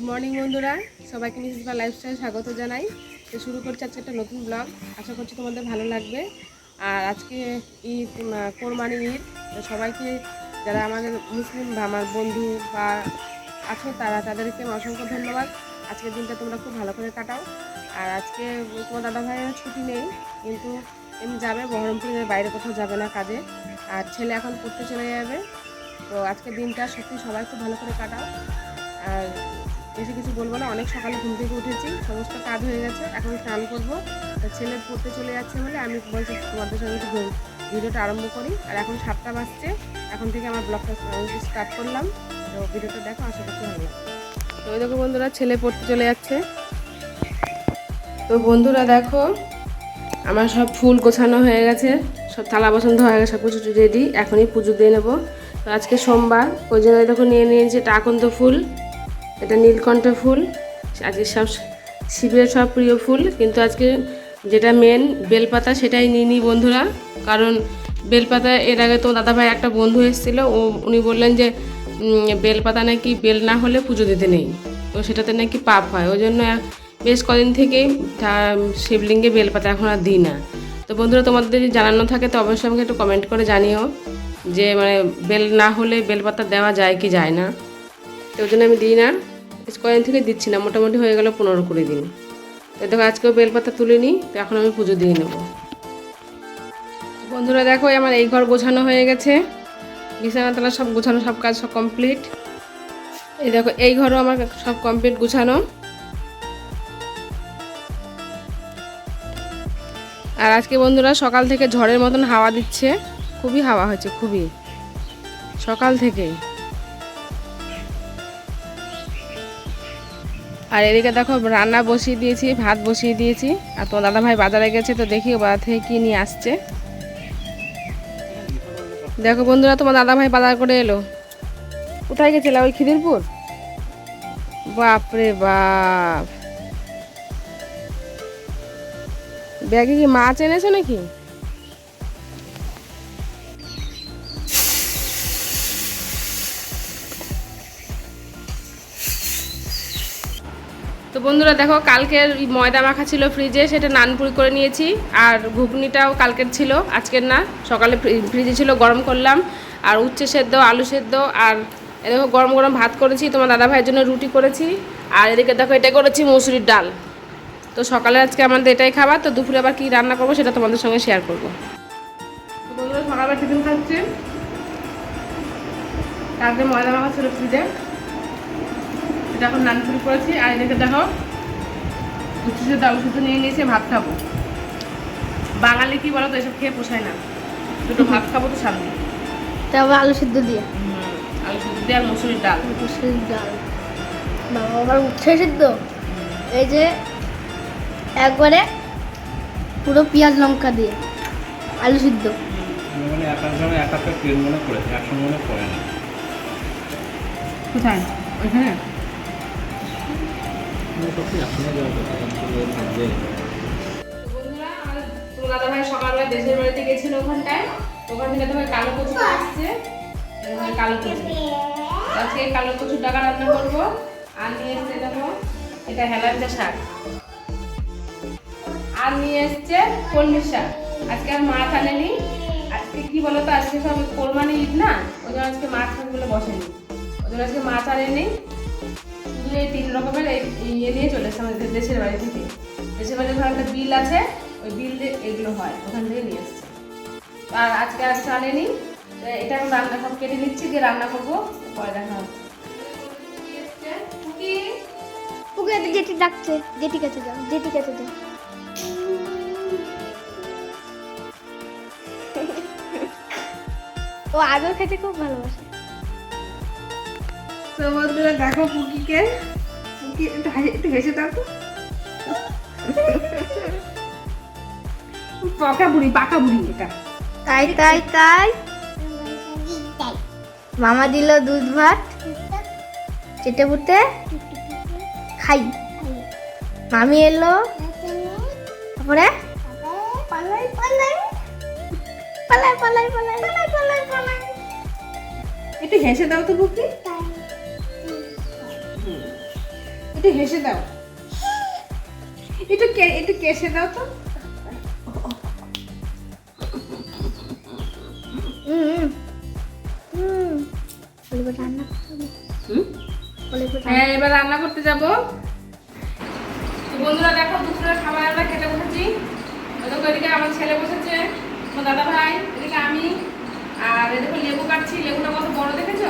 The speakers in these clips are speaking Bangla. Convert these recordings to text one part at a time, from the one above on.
গুড মর্নিং বন্ধুরা। সবাইকে মিসেস বা লাইফস্টাইল স্বাগত জানাই। তো শুরু করছি আজকে একটা নতুন ব্লগ আশা করছি তোমাদের ভালো লাগবে। আর আজকে ঈদ কোরবানি ঈদ। তো সবাইকে, যারা আমাদের মুসলিম বা আমার বন্ধু বা আছো, তারা তাদেরকে অসংখ্য ধন্যবাদ। আজকের দিনটা তোমরা খুব ভালো করে কাটাও। আর আজকে তোমার দাদা ভাইয়ের ছুটি নেই, কিন্তু এমনি যাবে, বহরমপুরের বাইরে কোথাও যাবে না কাজে। আর ছেলে এখন পড়তে চলে যাবে। তো আজকের দিনটা সত্যি সবাই খুব ভালো করে কাটাও। আর বেশি কিছু বলব না। অনেক সকালে ঘুম থেকে উঠেছি, সমস্ত কাজ হয়ে গেছে। এখন স্নান করব। তো ছেলে পড়তে চলে যাচ্ছে বলে আমি বলছি তোমাদের সঙ্গে একটু ভিডিওটা আরম্ভ করি। আর এখন সাতটা বাজছে। এখন থেকে আমার ব্লগটা স্টার্ট করলাম। তো ভিডিওটা দেখো, আশা করছি ভালো তো ওই দেখো বন্ধুরা, ছেলে পড়তে চলে যাচ্ছে। তো বন্ধুরা দেখো, আমার সব ফুল গোছানো হয়ে গেছে। সব থালা বাসন হয়ে গেছে সব কিছু রেডি এখনই পুজো দিয়ে নেব। তো আজকে সোমবার, ওই জন্য দেখো নিয়ে নিয়েছি এটা আকন্দ ফুল। এটা নীলকণ্ঠ ফুল। আজকে সব শিবের সব প্রিয় ফুল, কিন্তু আজকে যেটা মেন বেলপাতা সেটাই নিয়ে নিই বন্ধুরা। কারণ বেলপাতা, এর আগে তো দাদাভাই একটা বন্ধু এসেছিল, ও, উনি বললেন যে বেলপাতা নাকি বেল না হলে পুজো দিতে নেই। তো সেটাতে নাকি পাপ হয়। ওই জন্য বেশ কদিন থেকেই ঠা- শিবলিঙ্গে বেলপাতা এখন আর দিই না। তো বন্ধুরা, তোমাদের যদি জানানো থাকে, তো অবশ্যই আমাকে একটু কমেন্ট করে জানিও যে মানে বেল না হলে বেলপাতা দেওয়া যায় কি যায় না। তো ওই জন্য আমি দিই না। কয়েকদিন থেকে দিচ্ছি না, মোটামুটি হয়ে গেল পনেরো কুড়ি দিন। তো দেখো, আজকেও বেলপাতা তুলে নিই, তো এখন আমি পুজো দিয়ে নেব। বন্ধুরা দেখো আমার এই ঘর গোছানো হয়ে গেছে। বিছানাতলা সব গোছানো, সব কাজ সব কমপ্লিট এই দেখো, এই ঘরও আমার সব কমপ্লিট গোছানো। আর আজকে বন্ধুরা সকাল থেকে ঝড়ের মতন হাওয়া দিচ্ছে। খুবই হাওয়া হচ্ছে খুবই। সকাল থেকে আর এদিকে দেখো, রান্না বসিয়ে দিয়েছি, ভাত বসিয়ে দিয়েছি। আর তোমার দাদা ভাই বাজারে গেছে তো দেখি বাজার থেকে কি নিয়ে আসছে। দেখো বন্ধুরা, তোমার দাদা ভাই বাজার করে এলো। কোথায় গেছিল ওই খিদিরপুর? বাপরে বাপ। ব্যাগে কি মাছ এনেছো নাকি? বন্ধুরা দেখো, কালকের ময়দা মাখা ছিল ফ্রিজে সেটা নানপুরি করে নিয়েছি। আর ঘুগনিটাও কালকের ছিল, আজকের না। সকালে ফ্রিজে ছিল গরম করলাম, আর উচ্ছে সেদ্ধ, আলু সেদ্ধ, আর দেখো গরম গরম ভাত করেছি, তোমার দাদা ভাইয়ের জন্য রুটি করেছি, আর এদিকে দেখো এটা করেছি মসুরির ডাল। তো সকালে আজকে আমাদের এটাই খাবার, তো দুপুরে আবার কী রান্না করব সেটা তোমাদের সঙ্গে শেয়ার করব। সকালবেলা টিফিন খাচ্ছে। কালকে ময়দা মাখা ছিল ফ্রিজে এখন নানপুরি করেছি। আর এদিকে দেখো উচ্ছে সেদ্ধ আলু সেদ্ধ নিয়ে নিয়েছে ভাত খাব। বাঙালি কি বলো তো এসব খেয়ে পোষায় না। দুটো ভাত খাব তো সামনে। তারপর আলু সিদ্ধ দিয়ে। আলু সিদ্ধ দিয়ে আর মসুরির ডাল। মুসুরির ডাল। বাবা আবার উচ্ছে সিদ্ধ? এই যে একবারে পুরো পেঁয়াজ লঙ্কা দিয়ে আলু সিদ্ধ। মানে এক একজনে এক একটা ট্রেন মনে মনে করে না। কোথায়? ওইখানে? দাদা ভাই সকালবেলা দেশের বাড়িতে গেছিল ওখানটায় ওখান থেকে কালো কচু আসছে কালো কচু আজকে কালো কচুর টাকা রান্না করব আর নিয়ে এসছে দেখো এটা হেলাঞ্চা শাক আর নিয়ে এসছে কলমি শাক আজকে আর মাছ আনেনি আজকে কি বলতো আজকে সব কোরবানি ঈদ না ওই আজকে মাছ বলে বসেনি ওই আজকে মাছ আনেনি। শুধু তিন রকমের ইয়ে নিয়ে চলে এসছে আমাদের দেশের বাড়ি থেকে। দেশের বাড়ির ঘরে একটা বিল আছে ওই বিল দিয়ে এগুলো হয় ওখান থেকে নিয়ে এসছে। আর আজকে আর কিছু আনেনি এটা এখন রান্না সব কেটে নিচ্ছি দিয়ে রান্না করব পরে দেখা হবে। যেটি ডাকছে যেটি কাছে যাও যেটি কাছে যাও। ও আদর খেতে খুব ভালোবাসে। তো বন্ধুরা দেখো পুকিকে। পুকি একটু হাসি একটু হেসে দাও পাকা বুড়ি পাকা বুড়ি এটা। তাই তাই তাই। মামা দিল দুধ ভাত। চেটে বুটে খাই। মামি এলো। তারপরে? পালাই পালাই। পালাই পালাই পালাই পালাই পালাই। পালাই একটু হেসে দাও তো পুকি। একটু হেসে দাও। একটু কে একটু কেসে দাও তো। হুম হুম। বলে রান্না করতে হুম? বলে হ্যাঁ এবার রান্না করতে যাব। বন্ধুরা দেখো দুপুরের খাবার আমরা খেতে বসেছি। ওদেরকে এদিকে আমার ছেলে বসেছে আমার দাদা ভাই এদিকে আমি। আর এদিকে লেবু কাটছি লেবুটা কত বড় দেখেছ?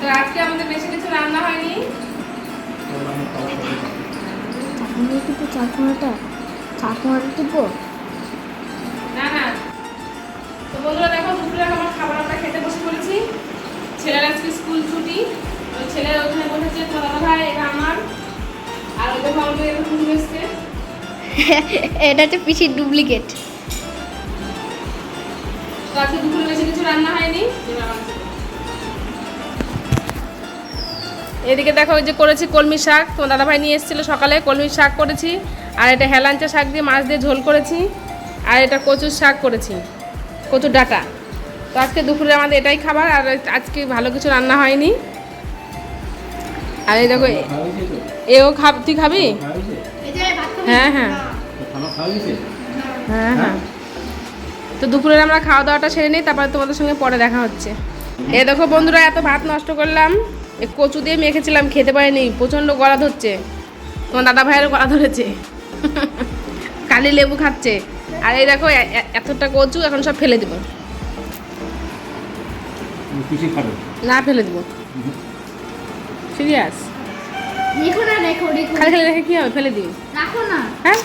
তো আজকে আমাদের বেশি কিছু রান্না হয়নি? তোর আমি খাওয়া করে চাকুনি টিপো চাকুনাটা চাকুনাটা টিপো না না। তো বন্ধুরা দেখো দুপুরে আমার খাবার আমরা খেতে বসে পড়েছি। ছেলের আজকে স্কুল ছুটি। ওই ছেলে ওখানে বসেছে তো দাদা ভাই এটা আমার। আর ওই দেখো আমাদের এরকম এসছে। এটা হচ্ছে পিসির ডুপ্লিকেট। তো আজকে দুপুরে বেশি কিছু রান্না হয়নি। এদিকে দেখো, ওই যে করেছি কলমি শাক। তোমার দাদাভাই নিয়ে এসেছিল সকালে, কলমি শাক করেছি। আর এটা হেলাঞ্চা শাক দিয়ে মাছ দিয়ে ঝোল করেছি। আর এটা কচুর শাক করেছি, কচুর ডাটা। তো আজকে দুপুরে আমাদের এটাই খাবার, আর আজকে ভালো কিছু রান্না হয়নি। আর এই দেখো, এও খাব, তুই খাবি? হ্যাঁ হ্যাঁ। হ্যাঁ হ্যাঁ। তো দুপুরে আমরা খাওয়া দাওয়াটা সেরে নিই, তারপরে তোমাদের সঙ্গে পরে দেখা হচ্ছে। এ দেখো বন্ধুরা, এত ভাত নষ্ট করলাম। কচু দিয়ে মেখেছিলাম খেতে পারিনি প্রচণ্ড গলা ধরছে। তোমার দাদা ভাইয়েরও গলা ধরেছে। কালি লেবু খাচ্ছে। আর এই দেখো এতটা কচু এখন সব ফেলে দিব। কিছু খাবে? না ফেলে দিব। সিরিয়াস? খালি খালি রেখে কী হবে? ফেলে দিই। রাখো না। হ্যাঁ?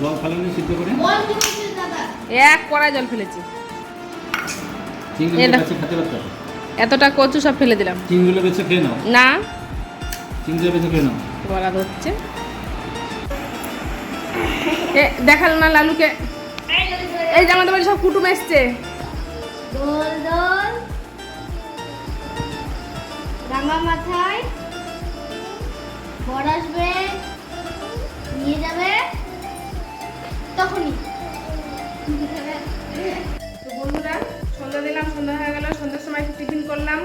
জল সিদ্ধ করে? এক কড়াই জল ফেলেছি। এতটা কচু সব ফেলে দিলাম। চিংড়িগুলো বেছে খেয়ে নাও। না। চিংড়িগুলো বেছে খেয়ে নাও। গলা ধরছে এ দেখাল না লালুকে। এই যে আমাদের বাড়ি সব কুটুম এসছে। দোল দোল। রাঙা মাথায়। বর আসবে। নিয়ে যাবে। তখনই। তো বন্ধুরা সন্ধ্যা দিলাম, সন্ধ্যা হয়ে গেল, সন্ধ্যার সময় একটু টিফিন করলাম।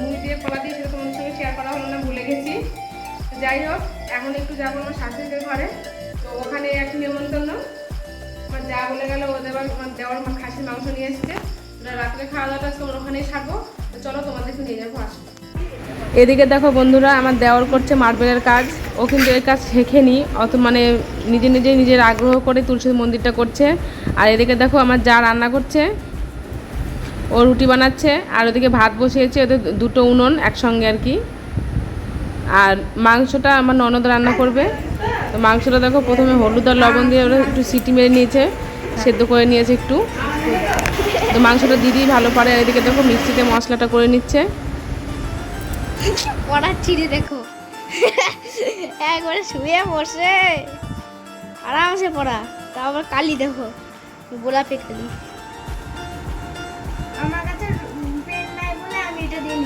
মুড়ি দিয়ে কলা দিয়ে সেটা তোমাদের সঙ্গে শেয়ার করা হলো না, ভুলে গেছি। যাই হোক, এখন একটু যাব আমার শাশুড়িদের ঘরে। তো ওখানে এক নিমন্ত্রণ আমার যা বলে গেল, ও দেবার আমার দেওয়ার খাসির মাংস নিয়ে এসছে। ওরা রাত্রে খাওয়া দাওয়াটা ওর ওখানেই সারবো। তো চলো তোমাদেরকে নিয়ে যাব, আসব। এদিকে দেখো বন্ধুরা, আমার দেওয়ার করছে মার্বেলের কাজ। ও কিন্তু এই কাজ শেখেনি। অত মানে নিজে নিজে নিজের আগ্রহ করে তুলসী মন্দিরটা করছে। আর এদিকে দেখো আমার যা রান্না করছে ও রুটি বানাচ্ছে, আর ওদিকে ভাত বসিয়েছে, ওদের দুটো উনুন একসঙ্গে আর কি। আর মাংসটা আমার ননদ রান্না করবে। তো মাংসটা দেখো, প্রথমে হলুদ আর লবণ দিয়ে ওরা একটু সিটি মেরে নিয়েছে, সেদ্ধ করে নিয়েছে একটু। তো মাংসটা দিদি ভালো পারে, আর এদিকে দেখো মিক্সিতে মশলাটা করে নিচ্ছে। দেখো। একবারে শুয়ে বসে। আরামসে পড়া। তা আবার কালি দেখো, গোলাপি কালি। আমার কাছে পেন নাই বলে আমি এটা দিয়ে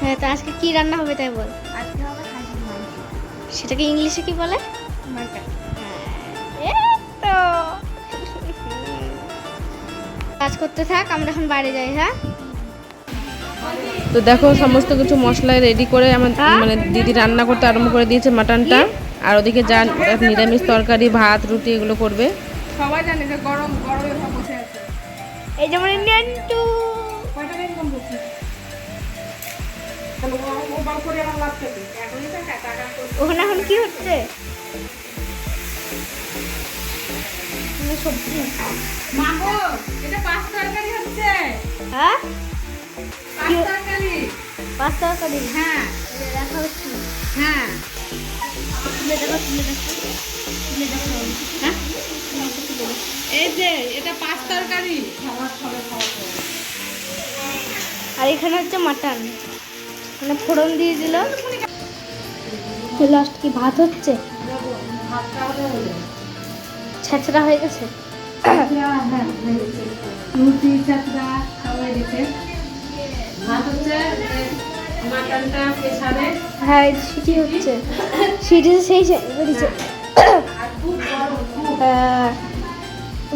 হ্যাঁ তো আজকে কি রান্না হবে তাই বল। আজকে হবে খাসির মাংস। সেটাকে ইংলিশে কি বলে? হ্যাঁ, তো কাজ করতে থাক আমরা এখন বাইরে যাই হ্যাঁ? তো দেখো সমস্ত কিছু মশলা রেডি করে আমার মানে দিদি রান্না করতে আরম্ভ করে দিয়েছে মাটনটা। আর ওদিকে যা নিরামিষ তরকারি ভাত রুটি এগুলো করবে। সবাই জানে যে গরম গরমে এই করে আমার করছে। ওখানে এখন কি হচ্ছে? সবজি। মাগো এটা পাঁচ তরকারি হচ্ছে। হ্যাঁ? পাঁচ তরকারি। পাঁচ তরকারি? হ্যাঁ। দেখা হচ্ছে। হ্যাঁ। তুলে দেখো তুলে দেখো। তুলে দেখো। হ্যাঁ? এই যে এটা তরকারি। আর এখানে হচ্ছে মাটন। মানে ফোড়ন দিয়ে দিল। লাস্ট কি ভাত হচ্ছে? ছেঁচড়া হয়ে গেছে? মাটনটা হ্যাঁ সিটি হচ্ছে। সিটি সেই হ্যাঁ,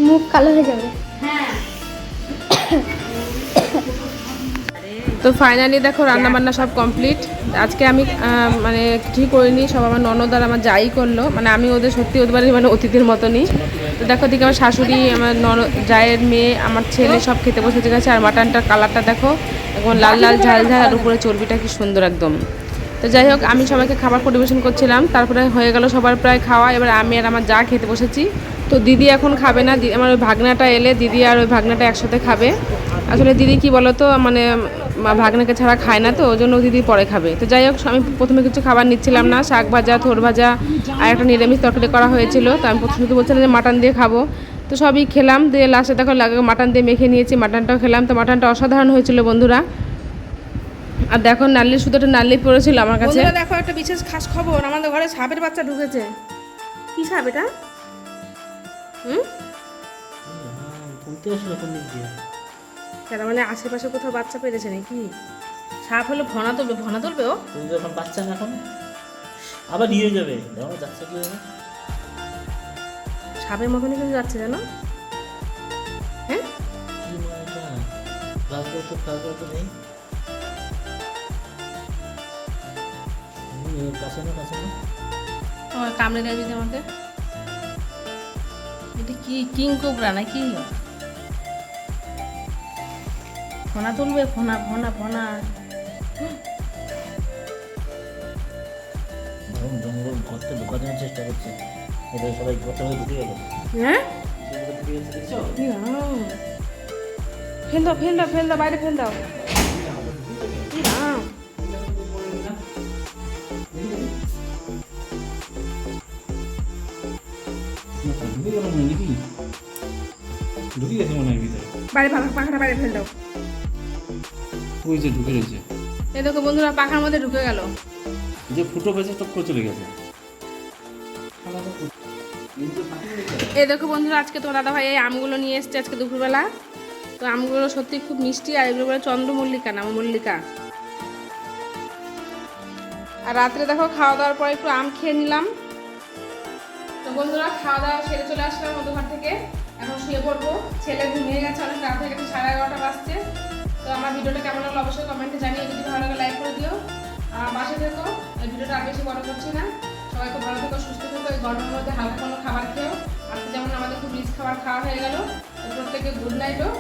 মুখ কালো হয়ে যাবে। হ্যাঁ। তো ফাইনালি দেখো রান্না বান্না সব কমপ্লিট আজকে আমি মানে কিছুই করিনি সব আমার ননদ আর আমার যাই করল। মানে আমি ওদের সত্যি ওদের বাড়ির মানে অতিথির মতনই। তো দেখো দিকে আমার শাশুড়ি আমার ননদ জায়ের মেয়ে আমার ছেলে সব খেতে বসেছে গেছে। আর মাটনটার কালারটা দেখো একদম লাল লাল ঝাল ঝাল আর উপরে চর্বিটা কি সুন্দর একদম। তো যাই হোক আমি সবাইকে খাবার পরিবেশন করছিলাম। তারপরে হয়ে গেল সবার প্রায় খাওয়া। এবার আমি আর আমার যা খেতে বসেছি তো দিদি এখন খাবে না আমার ওই ভাগনাটা এলে দিদি আর ওই ভাগনাটা একসাথে খাবে। আসলে দিদি কি বলো তো মানে ভাগনাকে ছাড়া খায় না তো ওই জন্য দিদি পরে খাবে। তো যাই হোক আমি প্রথমে কিছু খাবার নিচ্ছিলাম না শাক ভাজা থোর ভাজা আর একটা নিরামিষ তরকারি করা হয়েছিল। তো আমি প্রথমে তো বলছিলাম যে মাটন দিয়ে খাব। তো সবই খেলাম দিয়ে লাস্টে দেখো মাটন দিয়ে মেখে নিয়েছি মাটনটাও খেলাম। তো মাটনটা অসাধারণ হয়েছিল বন্ধুরা। আর দেখো নাল্লি শুধুটা নাল্লি পড়েছিল আমার কাছে। দেখো একটা বিশেষ খাস খবর আমাদের ঘরে সাপের বাচ্চা ঢুকেছে। কি সাপ এটা? হুম? বলতে আসলে কোন দিক দিয়ে? তার মানে আশেপাশে কোথাও বাচ্চা পেরেছে নাকি? সাপ হলে ভনা তুলবে ভনা তুলবে ও? তুমি যখন বাচ্চা না এখন? আবার নিয়ে যাবে। দেখো যাচ্ছে কি হবে? সাপের মতনই কিন্তু যাচ্ছে জানো? হ্যাঁ? কি মা তো ক্লাস তো নেই। কাছে না কাছে না কামড়ে দেয় যদি আমাকে? এটা কি কিং কোবরা না কি ফোনা তুলবে ফোনা ফোনা ফোনা। বরং জঙ্গল ঘরটা ঢোকানোর চেষ্টা করছে। এটা সবাই ঘরটা হয়ে ঢুকে গেল। হ্যাঁ? ফেল দাও ফেল দাও ফেল দাও বাইরে ফেল দাও। ঢুকে গেছে মনে হয় ভিতরে। বাইরে পাখা পাখাটা বাইরে ফেল দাও। ওই যে ঢুকে রয়েছে। এ দেখো বন্ধুরা পাখার মধ্যে ঢুকে গেল। যে ফুটো পেয়েছে টপ করে চলে গেছে। এই দেখো বন্ধুরা আজকে তোমার দাদা ভাই এই আমগুলো নিয়ে এসছে আজকে দুপুরবেলা। তো আমগুলো সত্যি খুব মিষ্টি আর এগুলো বলে চন্দ্রমল্লিকা না মল্লিকা। আর রাত্রে দেখো খাওয়া দাওয়ার পরে একটু আম খেয়ে নিলাম। তো বন্ধুরা খাওয়া দাওয়া সেরে চলে আসলাম মধুঘর থেকে। এখন শুয়ে পড়ব। ছেলে ঘুমিয়ে গেছে, অনেক রাত হয়ে গেছে, সাড়ে এগারোটা বাজছে। তো আমার ভিডিওটা কেমন লাগল অবশ্যই কমেন্টে জানিয়ে যদি ভালো লাগে লাইক করে দিও। আর পাশে থেকো, এই ভিডিওটা আর বেশি বড় করছি না। সবাই খুব ভালো থেকো, সুস্থ থেকো, এই গরমের মধ্যে হালকা কোনো খাবার খেয়েও আজকে যেমন আমাদের খুব রিচ খাবার খাওয়া হয়ে গেলো প্রত্যেকে গুড নাইটও